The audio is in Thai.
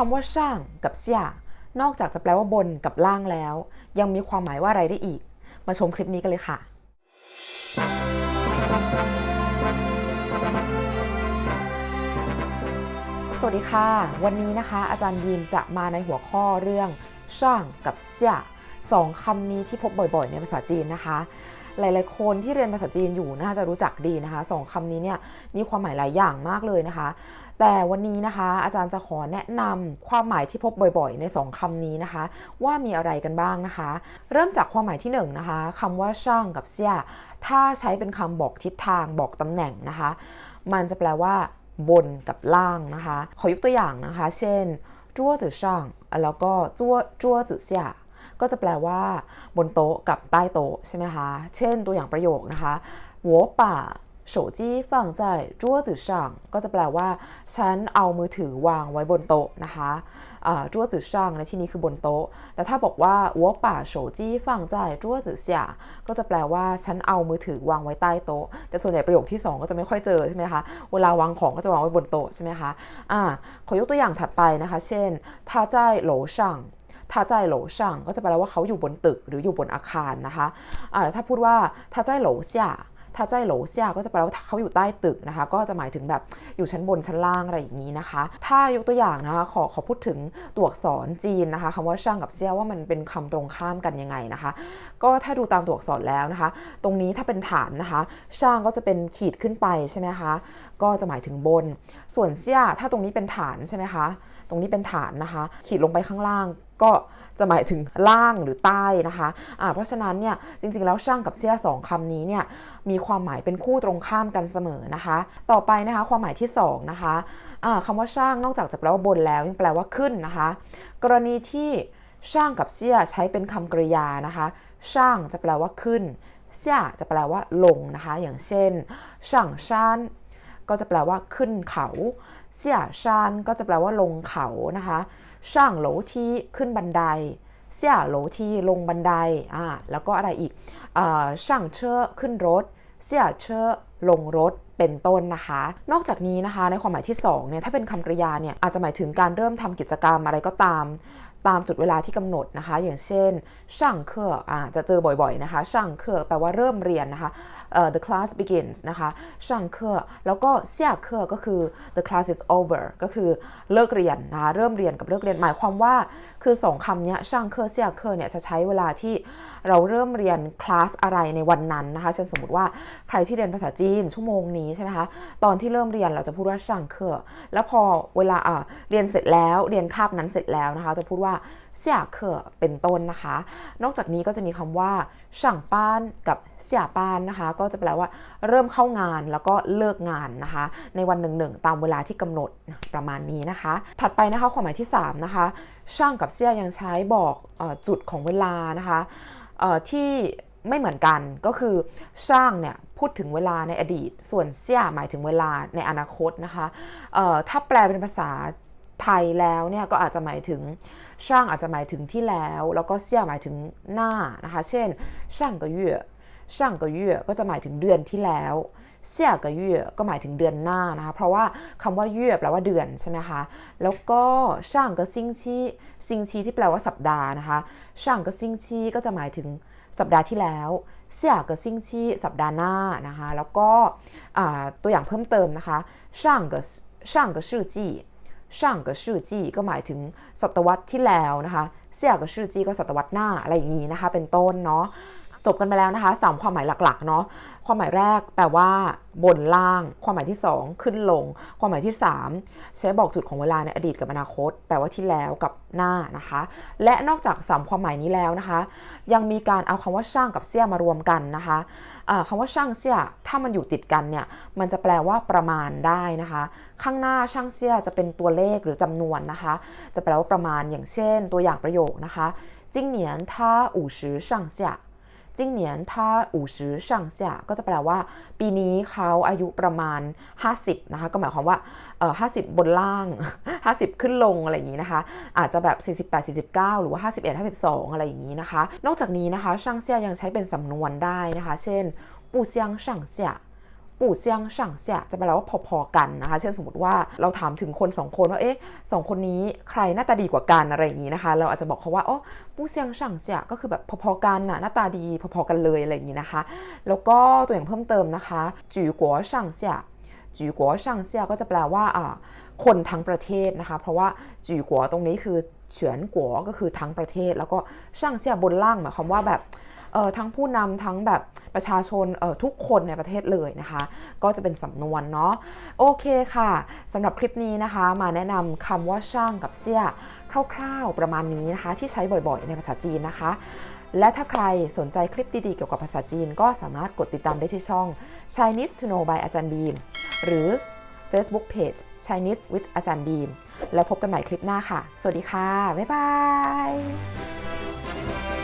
คำว่าช่างกับเสียนอกจากจะแปลว่าบนกับล่างแล้ว ยังมีความหมายว่าอะไรได้อีก มาชมคลิปนี้กันเลยค่ะ สวัสดีค่ะ วันนี้นะคะ อาจารย์ยีมจะมาในหัวข้อเรื่องช่างกับเสียสองคำนี้ที่พบบ่อยๆ ในภาษาจีนนะคะ หลายๆ คนที่เรียนภาษาจีนอยู่น่าจะรู้จักดีนะคะสองคำนี้เนี่ยมีความหมายหลายอย่างมากเลยนะคะ แต่วันนี้นะคะอาจารย์จะขอแนะนำความหมายที่พบบ่อยๆ ในสองคำนี้นะคะ ว่ามีอะไรกันบ้างนะคะ เริ่มจากความหมายที่หนึ่งนะคะคำว่าช่างกับเสี่ยถ้าใช้เป็นคำบอกทิศทางบอกตำแหน่งนะคะ มันจะแปลว่า บนกับล่างนะคะ ขอยกตัวอย่างนะคะ เช่นจั่วจื่อช่างแล้วก็จั่วจั่วจื่อเสี่ย ก็จะแปลว่า บนโต๊ะกับใต้โต๊ะใช่ไหมคะ เช่นตัวอย่างประโยคนะคะ我把手机放在桌子上ก็จะแปลว่า ฉันเอามือถือวางไว้บนโต๊ะนะคะอ่า桌子上ในที่นี้คือบนโต๊ะ แต่ถ้าบอกว่า我把手机放在桌子下ก็จะแปลว่า ฉันเอามือถือวางไว้ใต้โต๊ะ แต่ส่วนใหญ่ประโยคที่ 2 ก็จะไม่ค่อยเจอใช่ไหมคะ เวลาวางของก็จะวางไว้บนโต๊ะใช่ไหมคะอ่าขอยกตัวอย่างถัดไปนะคะ เช่น ทาใจโหลช่างก็จะแปลว่าเขาอยู่บนตึกหรืออยู่บนอาคารนะคะะถ้าพูดว่าทาใจโหลช่ยถ้าใจโหลเซียก็จะแปลว่าเขาอยู่ใต้ตึกนะคะ ก็จะหมายถึงแบบอยู่ชั้นบนชั้นล่างอะไรอย่างนี้นะคะ ถ้ายกตัวอย่างนะคะขอขอพูดถึงตัวอักษรจีนนะคะคำว่าช่างกับเซียว่ามันเป็นคำตรงข้ามกันยังไงนะคะ ก็ถ้าดูตามตัวอักษรแล้วนะคะ ตรงนี้ถ้าเป็นฐานนะคะ ช่างก็จะเป็นขีดขึ้นไปใช่ไหมคะก็จะหมายถึงบน ส่วนเซียถ้าตรงนี้เป็นฐานใช่ไหมคะ ตรงนี้เป็นฐานนะคะ ขีดลงไปข้างล่าง ก็จะหมายถึงล่างหรือใต้นะคะะเพราะฉะนั้นเนี่ยจริงๆแล้วช่างกับเสี้ยสองคำนี้เนี่ยมีความหมายเป็นคู่ตรงข้ามกันเสมอนะคะ ต่อไปนะคะความหมายที่2นะคะะคำว่าช่างนอกจากจะแปลว่าบนแล้วยังแปลว่าขึ้นนะคะ กรณีที่ช่างกับเสี้ยใช้เป็นคำกริยานะคะช่างจะแปลว่าขึ้นเสี้ยจะแปลว่าลงนะคะ อย่างเช่นช่างชานก็จะแปลว่าขึ้นเขา เสี่ยชานก็จะแปลว่าลงเขานะคะช่างโหลที่ขึ้นบันได เสี่ยโหลที่ลงบันไดอ่าแล้วก็อะไรอีกช่างเชอขึ้นรถ เสี่ยเชอลงรถเป็นต้นนะคะ นอกจากนี้นะคะในความหมายที่2เนี่ยถ้าเป็นคำกริยาเนี่ยอาจจะหมายถึงการเริ่มทำกิจกรรมอะไรก็ตาม ตามจุดเวลาที่กำหนดนะคะ อย่างเช่นช่างเคออ่าจะเจอบ่อยๆนะคะช่างเคอแปลว่าเริ่มเรียนนะคะ uh, the class begins นะคะช่างเคอแล้วก็เสี่ยเคอก็คือ the class is over ก็คือเลิกเรียนนะคะเริ่มเรียนกับเลิกเรียนหมายความว่าคือสองคำนี้ช่างเคอเสี่ยเคอเนี่ยจะใช้เวลาที่เราเริ่มเรียนคลาสอะไรในวันนั้นนะคะเช่นสมมติว่าใครที่เรียนภาษาจจีนชั่วโมงนี้ใช่ไหมคะ ตอนที่เริ่มเรียนเราจะพูดว่าช่างเคอแล้วพอเวลาอ่าเรียนเสร็จแล้วเรียนคาบนั้นเสร็จแล้วนะคะ จะพูดว่าเสี่ยเคอเป็นต้นนะคะ นอกจากนี้ก็จะมีคำว่าช่างป้านกับเสี่ยป้านนะคะ ก็จะแปลว่าเริ่มเข้างานแล้วก็เลิกงานนะคะ ในวันหนึ่งหนึ่งตามเวลาที่กำหนดประมาณนี้นะคะ ถัดไปนะคะความหมายที่ 3 นะคะ ช่างกับเสี่ยยังใช้บอกอจุดของเวลานะคะที่ ไม่เหมือนกันก็คือช่างเนี่ยพูดถึงเวลาในอดีต ส่วนเสี่ยหมายถึงเวลาในอนาคตนะคะถ้าแปลเป็นภาษาไทยแล้วเนี่ยก็อาจจะหมายถึงช่างอาจจะหมายถึงที่แล้ว แล้วก็เสี่ยหมายถึงหน้านะคะ เช่นช่างก็เย่ช่างก็เย่ก็จะหมายถึงเดือนที่แล้วเสี่ยก็เย่ก็หมายถึงเดือนหน้านะคะ เพราะว่าคำว่าเย่แปลว่าเดือนใช่ไหมคะ แล้วก็ช่างก็ซิงชีซิงชีที่แปลว่าสัปดาห์นะคะ ช่างก็ซิงชีก็จะหมายถึง สัปดาห์ที่แล้วเสี่ยกับซิงชีสัปดาห์หน้านะคะ แล้วก็ตัวอย่างเพิ่มเติมนะคะช่างก็ช่างก็ชื่อจีช่างกับชื่อจีก็หมายถึงศตวรรษที่แล้วนะคะเสี่ยกับชื่อจีก็ศตวรรษหน้าอะไรอย่างนี้นะคะ เป็นต้นเนาะ จบกันไปแล้วนะคะสามความหมายหลักๆเนาะความหมายแรกแปลว่าบนล่าง ความหมายที่ 2 ขึ้นลง ความหมายที่ 3 ใช้บอกจุดของเวลาในอดีตกับอนาคต แปลว่าที่แล้วกับหน้านะคะ และนอกจาก 3 ความหมายนี้แล้วนะคะ ยังมีการเอาคำว่าช่างกับเสี้ยมารวมกันนะคะะคำว่าช่างเสี้ยถ้ามันอยู่ติดกันเนี่ยมันจะแปลว่าประมาณได้นะคะ ข้างหน้าช่างเสี้ยจะเป็นตัวเลขหรือจำนวนนะคะ จะแปลว่าประมาณอย่างเช่น ตัวอย่างประโยคนะคะ今年他五十上下 จิ้งเหนียนถ้าอู่ซื้อช่างเสียก็จะแปลว่า ปีนี้เขาอายุประมาณ 50 นะคะ ก็หมายความว่าเออห้บนล่าง 50 ขึ้นลงอะไรอย่างนี้นะคะ อาจจะแบบ 48 49 หรือว่า 51 52 อะไรอย่างนี้นะคะ นอกจากนี้นะคะช่างเสียยังใช้เป็นสำนวนได้นะคะ เช่นปูเซียงช่างเสีย ปู่เซียงช่างเสียจะแปลว่าพอๆกันนะคะ เช่นสมมติว่าเราถามถึงคนสองคนว่าเอ๊ะสองคนนี้ใครหน้าตาดีกว่ากันอะไรอย่างนี้นะคะ เราอาจจะบอกเขาว่าอ๋อปู่เซียงช่างเสียก็คือแบบพอๆกันน่ะหน้าตาดีพอๆกันเลยอะไรอย่างนี้นะคะ แล้วก็ตัวอย่างเพิ่มเติมนะคะจือกัวช่างเสียจือกัวช่างเสียก็จะแปลว่าอ่า คนทั้งประเทศนะคะ เพราะว่าจือกัวตรงนี้คือเฉียนกัวก็คือทั้งประเทศ แล้วก็ช่างเสียบนล่างหมายความว่าแบบเออทั้งผู้นำทั้งแบบประชาชนเอ่อทุกคนในประเทศเลยนะคะ ก็จะเป็นสำนวนเนาะโอเคค่ะสำหรับคลิปนี้นะคะ มาแนะนำคำว่าช่างกับเสียคร่าวๆประมาณนี้นะคะ ที่ใช้บ่อยๆ ในภาษาจีนนะคะ และถ้าใครสนใจคลิปดีๆ เกี่ยวกับภาษาจีน ก็สามารถกดติดตามได้ที่ช่อง Chinese to know by อาจารย์บีมหรือ Facebook Page Chinese with อาจารย์บีม แล้วพบกันใหม่คลิปหน้าค่ะ สวัสดีค่ะ บ๊ายบาย